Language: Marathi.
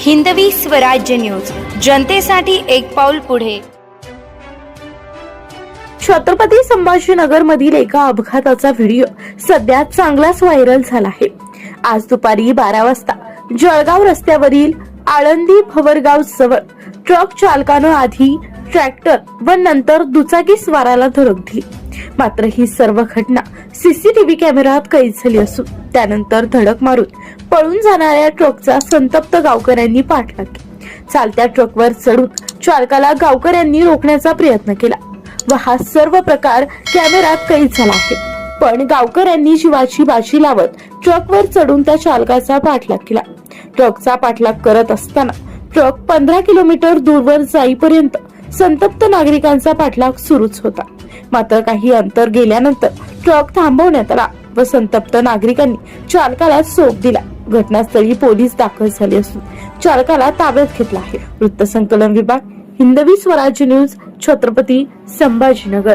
हिंदवी स्वराज्य न्यूज. जनतेसाठी एक पाऊल पुढे. छत्रपती संभाजीनगर मधील एका अपघाताचा व्हिडिओ सध्या चांगलाच व्हायरल झाला आहे. आज दुपारी बारा वाजता जळगाव रस्त्यावरील आळंदी भवरगाव जवळ ट्रक चालकानं आधी ट्रॅक्टर व नंतर दुचाकी स्वाराला धडक दिली. मात्र ही सर्व घटना सीसीटीव्ही कॅमेऱ्यात कैद झाली असून त्यानंतर धडक मारून पळून जाणाऱ्या ट्रकचा संतप्त गावकऱ्यांनी पाठलाग केला. चालत्या ट्रकवर चढून चालकाला गावकऱ्यांनी रोखण्याचा प्रयत्न केला व हा सर्व प्रकार कॅमेऱ्यात कैद झाला आहे. पण गावकऱ्यांनी जीवाची बाजी लावत ट्रकवर चढून त्या चालकाचा पाठलाग केला. ट्रकचा पाठलाग करत असताना ट्रक पंधरा किलोमीटर दूरवर जाईपर्यंत संतप्त नागरिकांचा पाठलाग सुरूच होता. मात्र काही अंतर गेल्यानंतर ट्रक थांबवण्यात आला व संतप्त नागरिकांनी चालकाला सोप दिला. घटनास्थळी पोलीस दाखल झाले असून चालकाला ताब्यात घेतला आहे. वृत्तसंकलन विभाग हिंदवी स्वराज्य न्यूज छत्रपती संभाजीनगर.